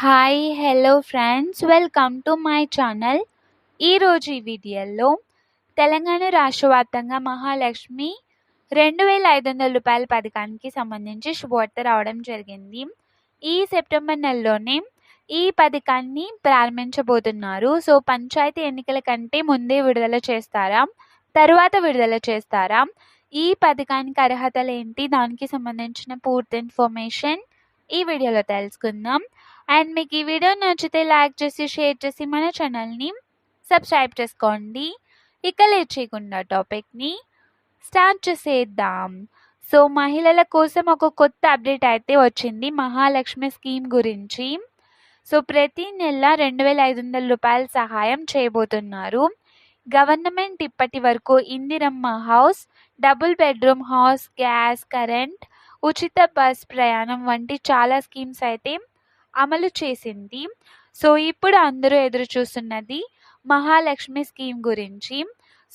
Hi hello friends welcome to my channel ఈరోజు ఈ వీడియోలో తెలంగాణ రాష్ట్ర వ్యాప్తంగా మహాలక్ష్మి రెండు వేల ఐదు వందల రూపాయల పథకానికి సంబంధించి శుభవార్త రావడం జరిగింది. ఈ సెప్టెంబర్ నెలలోనే ఈ పథకాన్ని ప్రారంభించబోతున్నారు. సో పంచాయతీ ఎన్నికల కంటే ముందే విడుదల చేస్తారా? తరువాత విడుదల చేస్తారా? ఈ పథకానికి అర్హతలు ఏంటి? దానికి సంబంధించిన పూర్తి ఇన్ఫర్మేషన్ ఈ వీడియోలో తెలుసుకుందాం. అండ్ మీకు ఈ వీడియో నచ్చితే లైక్ చేసి షేర్ చేసి మన ఛానల్ని సబ్స్క్రైబ్ చేసుకోండి. ఇక లేట్ చేయకుండా టాపిక్ని స్టార్ట్ చేసేద్దాం. సో మహిళల కోసం ఒక కొత్త అప్డేట్ అయితే వచ్చింది మహాలక్ష్మి స్కీమ్ గురించి. సో ప్రతి నెల రెండు వేల ఐదు వందల రూపాయల సహాయం చేయబోతున్నారు. గవర్నమెంట్ ఇప్పటి వరకు Indiramma house double bedroom house gas current ఉచిత బస్ ప్రయాణం వంటి చాలా స్కీమ్స్ అయితే అమలు చేసింది. సో ఇప్పుడు అందరూ ఎదురు చూస్తున్నది మహాలక్ష్మి స్కీమ్ గురించి.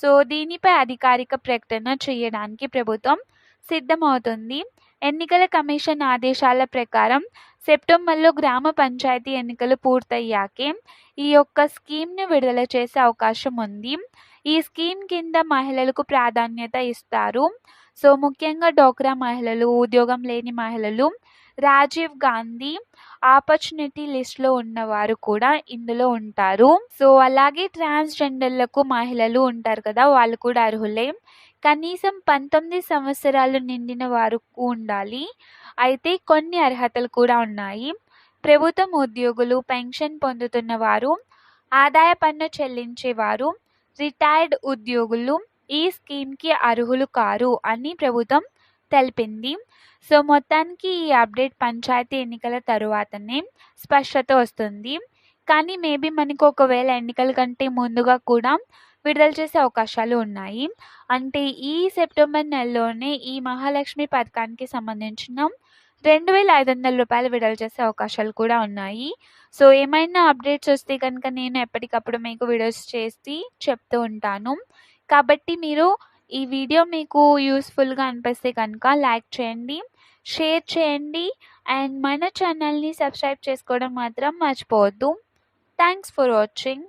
సో దీనిపై అధికారిక ప్రకటన చేయడానికి ప్రభుత్వం సిద్ధమవుతుంది. ఎన్నికల కమిషన్ ఆదేశాల ప్రకారం సెప్టెంబర్లో గ్రామ పంచాయతీ ఎన్నికలు పూర్తయ్యాకే ఈ యొక్క స్కీమ్ను విడుదల చేసే అవకాశం ఉంది. ఈ స్కీమ్ కింద మహిళలకు ప్రాధాన్యత ఇస్తారు. సో ముఖ్యంగా డోక్రా మహిళలు ఉద్యోగం లేని మహిళలు రాజీవ్ గాంధీ ఆపర్చునిటీ లిస్ట్లో ఉన్నవారు కూడా ఇందులో ఉంటారు. సో అలాగే ట్రాన్స్జెండర్లకు మహిళలు ఉంటారు కదా వాళ్ళు కూడా అర్హులే. కనీసం పంతొమ్మిది సంవత్సరాలు నిండిన వారు ఉండాలి. అయితే కొన్ని అర్హతలు కూడా ఉన్నాయి. ప్రభుత్వం ఉద్యోగులు పెన్షన్ పొందుతున్నవారు ఆదాయ పన్ను చెల్లించేవారు రిటైర్డ్ ఉద్యోగులు ఈ స్కీమ్కి అర్హులు కారు అని ప్రభుత్వం తెలిపింది. సో మొత్తానికి ఈ అప్డేట్ పంచాయతీ ఎన్నికల తరువాతనే స్పష్టత వస్తుంది. కానీ మేబీ మనకు ఒకవేళ ఎన్నికల కంటే ముందుగా కూడా విడుదల చేసే అవకాశాలు ఉన్నాయి. అంటే ఈ సెప్టెంబర్ నెలలోనే ఈ మహాలక్ష్మి పథకానికి సంబంధించిన రెండు వేల ఐదు వందల రూపాయలు విడుదల చేసే అవకాశాలు కూడా ఉన్నాయి. సో ఏమైనా అప్డేట్స్ వస్తే కనుక నేను ఎప్పటికప్పుడు మీకు వీడియోస్ చేసి చెప్తూ ఉంటాను. కాబట్టి మీరు ఈ వీడియో మీకు యూస్ఫుల్గా అనిపిస్తే కనుక లైక్ చేయండి షేర్ చేయండి అండ్ మన ఛానల్ని సబ్స్క్రైబ్ చేసుకోవడం మాత్రం మర్చిపోవద్దు. Thanks for watching